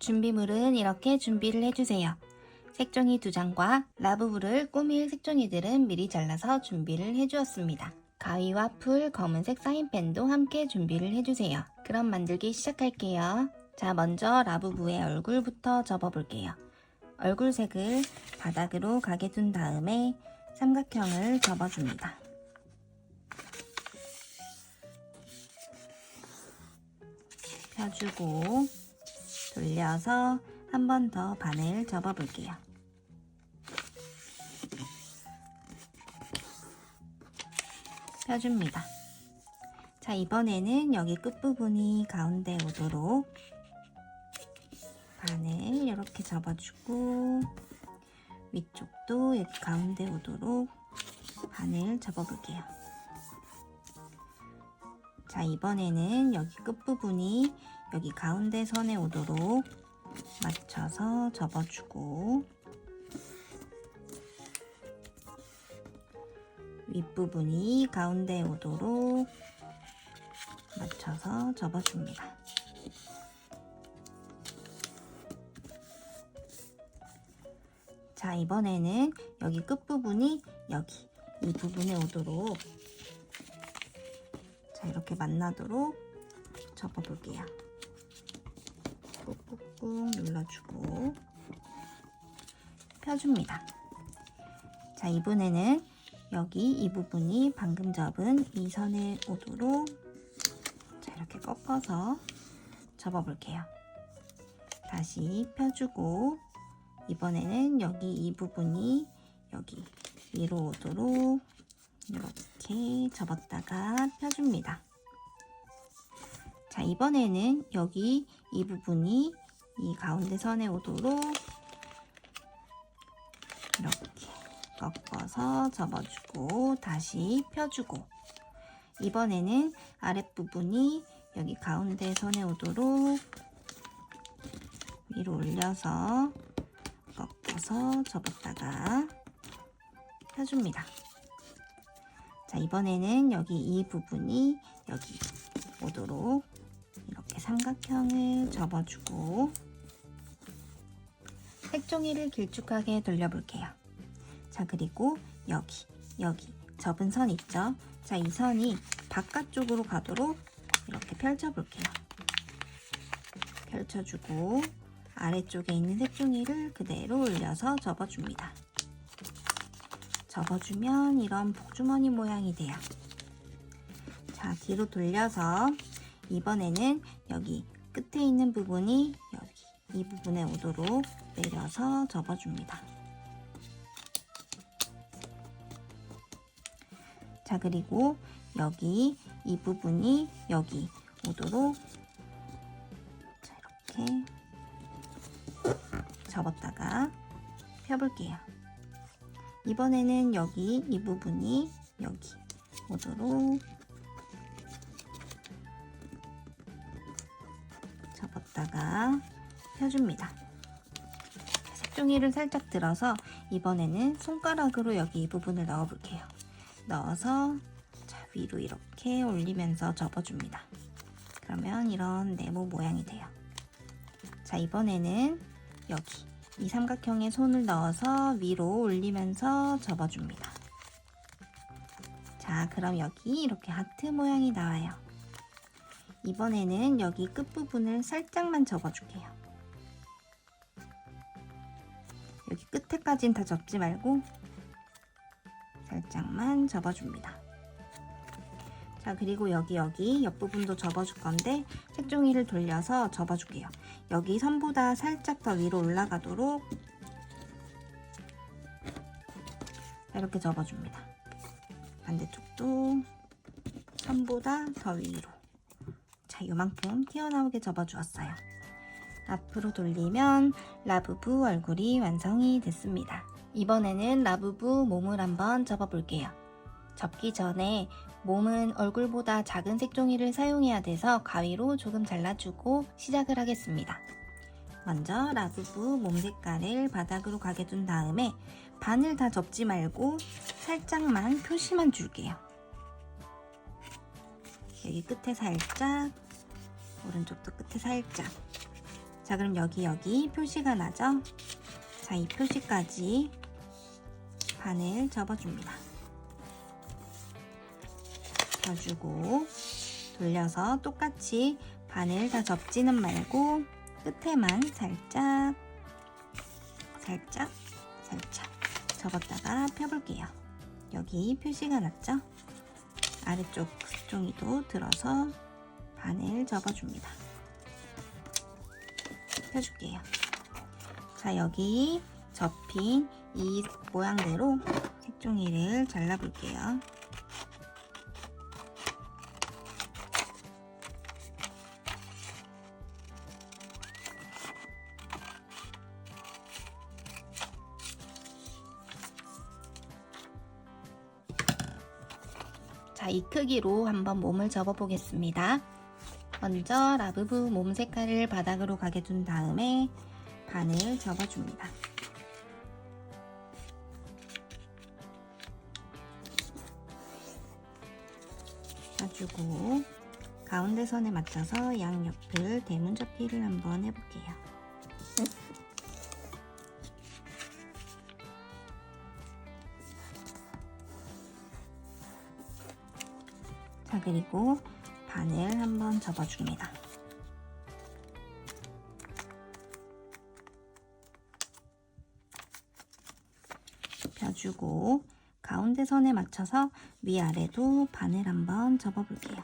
준비물은 이렇게 준비를 해주세요. 색종이 두 장과 라브브를 꾸밀 색종이들은 미리 잘라서 준비를 해주었습니다. 가위와 풀, 검은색 사인펜도 함께 준비를 해주세요. 그럼 만들기 시작할게요. 자, 먼저 라브브의 얼굴부터 접어볼게요. 얼굴색을 바닥으로 가게 둔 다음에 삼각형을 접어줍니다. 펴주고 돌려서 한 번 더 바늘 접어볼게요. 펴줍니다. 자, 이번에는 여기 끝부분이 가운데 오도록 바늘 이렇게 접어주고 위쪽도 여기 가운데 오도록 바늘 접어볼게요. 자, 이번에는 여기 끝부분이 여기 가운데 선에 오도록 맞춰서 접어주고 윗부분이 가운데 오도록 맞춰서 접어줍니다. 자, 이번에는 여기 끝부분이 여기 이 부분에 오도록 자, 이렇게 만나도록 접어볼게요. 꾹꾹꾹 눌러주고 펴줍니다. 자, 이번에는 여기 이 부분이 방금 접은 이 선에 오도록 자, 이렇게 꺾어서 접어볼게요. 다시 펴주고 이번에는 여기 이 부분이 여기 위로 오도록 이렇게 접었다가 펴줍니다. 자, 이번에는 여기 이 부분이 이 가운데 선에 오도록 이렇게 꺾어서 접어주고 다시 펴주고 이번에는 아랫부분이 여기 가운데 선에 오도록 위로 올려서 꺾어서 접었다가 펴줍니다. 자, 이번에는 여기 이 부분이 여기 오도록 삼각형을 접어주고 색종이를 길쭉하게 돌려볼게요. 자, 그리고 여기, 여기 접은 선 있죠? 자, 이 선이 바깥쪽으로 가도록 이렇게 펼쳐볼게요. 펼쳐주고 아래쪽에 있는 색종이를 그대로 올려서 접어줍니다. 접어주면 이런 복주머니 모양이 돼요. 자, 뒤로 돌려서 이번에는 여기 끝에 있는 부분이 여기 이 부분에 오도록 내려서 접어줍니다. 자, 그리고 여기 이 부분이 여기 오도록 자, 이렇게 접었다가 펴볼게요. 이번에는 여기 이 부분이 여기 오도록 접었다가 펴줍니다. 색종이를 살짝 들어서 이번에는 손가락으로 여기 이 부분을 넣어볼게요. 넣어서 자, 위로 이렇게 올리면서 접어줍니다. 그러면 이런 네모 모양이 돼요. 자, 이번에는 여기 이 삼각형에 손을 넣어서 위로 올리면서 접어줍니다. 자, 그럼 여기 이렇게 하트 모양이 나와요. 이번에는 여기 끝부분을 살짝만 접어줄게요. 여기 끝에까지는 다 접지 말고 살짝만 접어줍니다. 자, 그리고 여기 여기 옆부분도 접어줄 건데 색종이를 돌려서 접어줄게요. 여기 선보다 살짝 더 위로 올라가도록 자, 이렇게 접어줍니다. 반대쪽도 선보다 더 위로 자, 요만큼 튀어나오게 접어주었어요. 앞으로 돌리면 라부부 얼굴이 완성이 됐습니다. 이번에는 라부부 몸을 한번 접어볼게요. 접기 전에 몸은 얼굴보다 작은 색종이를 사용해야 돼서 가위로 조금 잘라주고 시작을 하겠습니다. 먼저 라부부 몸 색깔을 바닥으로 가게 둔 다음에 반을 다 접지 말고 살짝만 표시만 줄게요. 여기 끝에 살짝, 오른쪽도 끝에 살짝. 자, 그럼 여기 여기 표시가 나죠? 자, 이 표시까지 바늘 접어줍니다. 접어주고 돌려서 똑같이 바늘 다 접지는 말고 끝에만 살짝 살짝 살짝 접었다가 펴볼게요. 여기 표시가 났죠? 아래쪽 색종이도 들어서 바늘 접어줍니다. 펴줄게요. 자, 여기 접힌 이 모양대로 색종이를 잘라볼게요. 자, 이 크기로 한번 몸을 접어 보겠습니다. 먼저 라브브 몸 색깔을 바닥으로 가게 둔 다음에 반을 접어줍니다. 놔주고 가운데 선에 맞춰서 양옆을 대문 접기를 한번 해볼게요. 자 그리고 반을 한번 접어줍니다. 펴주고 가운데 선에 맞춰서 위아래도 반을 한번 접어볼게요.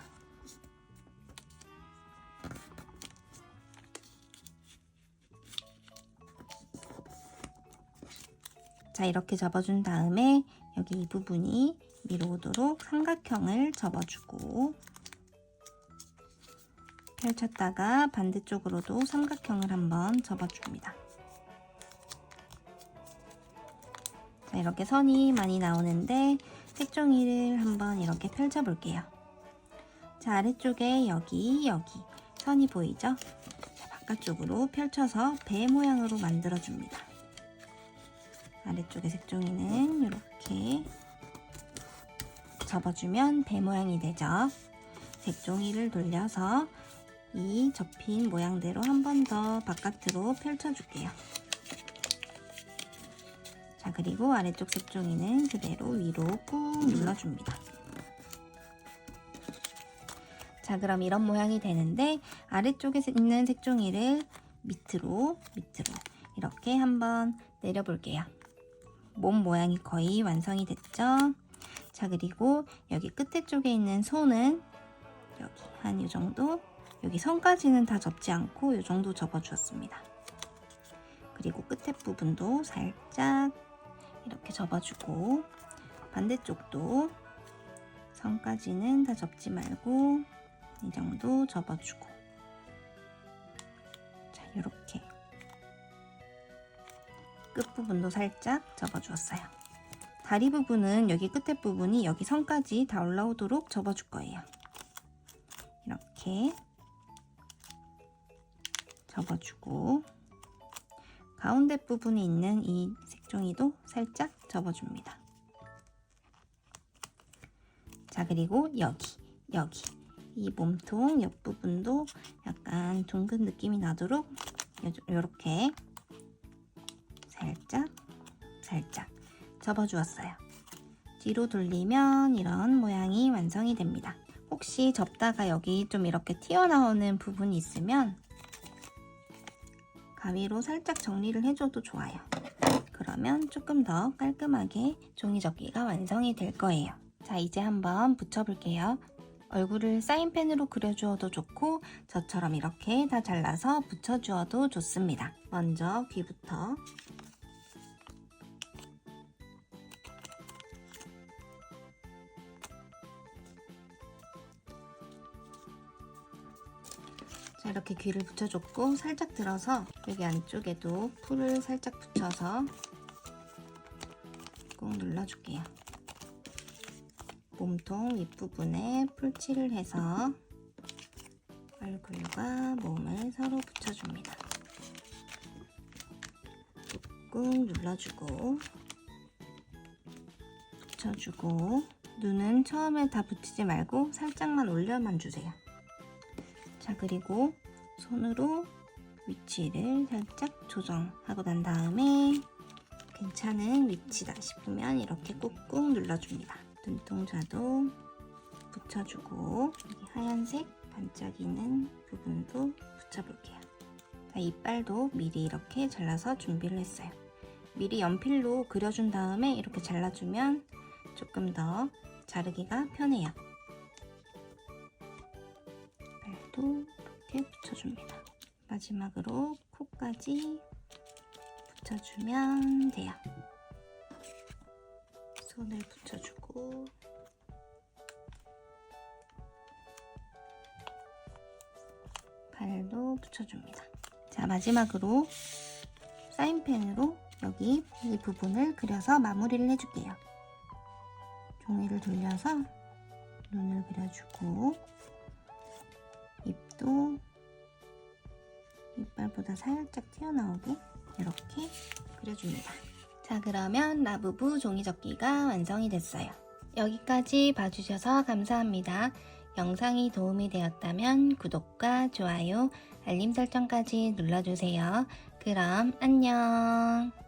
자 이렇게 접어준 다음에 여기 이 부분이 위로 오도록 삼각형을 접어주고 펼쳤다가 반대쪽으로도 삼각형을 한번 접어줍니다. 자, 이렇게 선이 많이 나오는데 색종이를 한번 이렇게 펼쳐 볼게요. 자, 아래쪽에 여기, 여기 선이 보이죠? 자, 바깥쪽으로 펼쳐서 배 모양으로 만들어 줍니다. 아래쪽에 색종이는 이렇게 접어주면 배 모양이 되죠. 색종이를 돌려서 이 접힌 모양대로 한 번 더 바깥으로 펼쳐줄게요. 자, 그리고 아래쪽 색종이는 그대로 위로 꾹 눌러줍니다. 자, 그럼 이런 모양이 되는데 아래쪽에 있는 색종이를 밑으로, 밑으로 이렇게 한번 내려볼게요. 몸 모양이 거의 완성이 됐죠? 자, 그리고 여기 끝에 쪽에 있는 손은 여기 한 이 정도 여기 선까지는 다 접지 않고 이 정도 접어주었습니다. 그리고 끝에 부분도 살짝 이렇게 접어주고 반대쪽도 선까지는 다 접지 말고 이 정도 접어주고 자 이렇게 끝부분도 살짝 접어주었어요. 다리 부분은 여기 끝에 부분이 여기 선까지 다 올라오도록 접어줄 거예요. 이렇게 접어주고 가운데 부분에 있는 이 색종이도 살짝 접어줍니다. 자 그리고 여기 여기 이 몸통 옆부분도 약간 둥근 느낌이 나도록 이렇게 살짝 살짝 접어주었어요. 뒤로 돌리면 이런 모양이 완성이 됩니다. 혹시 접다가 여기 좀 이렇게 튀어나오는 부분이 있으면 가위로 살짝 정리를 해줘도 좋아요. 그러면 조금 더 깔끔하게 종이 접기가 완성이 될 거예요. 자, 이제 한번 붙여볼게요. 얼굴을 사인펜으로 그려주어도 좋고 저처럼 이렇게 다 잘라서 붙여주어도 좋습니다. 먼저 귀부터 이렇게 귀를 붙여줬고 살짝 들어서 여기 안쪽에도 풀을 살짝 붙여서 꾹 눌러줄게요. 몸통 윗부분에 풀칠을 해서 얼굴과 몸을 서로 붙여줍니다. 꾹 눌러주고 붙여주고 눈은 처음에 다 붙이지 말고 살짝만 올려만 주세요. 자 그리고 손으로 위치를 살짝 조정하고 난 다음에 괜찮은 위치다 싶으면 이렇게 꾹꾹 눌러줍니다. 눈동자도 붙여주고 하얀색 반짝이는 부분도 붙여볼게요. 자, 이빨도 미리 이렇게 잘라서 준비를 했어요. 미리 연필로 그려준 다음에 이렇게 잘라주면 조금 더 자르기가 편해요. 이빨도 이렇게 붙여줍니다. 마지막으로 코까지 붙여주면 돼요. 손을 붙여주고 발도 붙여줍니다. 자 마지막으로 사인펜으로 여기 이 부분을 그려서 마무리를 해줄게요. 종이를 돌려서 눈을 그려주고 입도 이빨보다 살짝 튀어나오게 이렇게 그려줍니다. 자 그러면 라부부 종이접기가 완성이 됐어요. 여기까지 봐주셔서 감사합니다. 영상이 도움이 되었다면 구독과 좋아요, 알림 설정까지 눌러주세요. 그럼 안녕.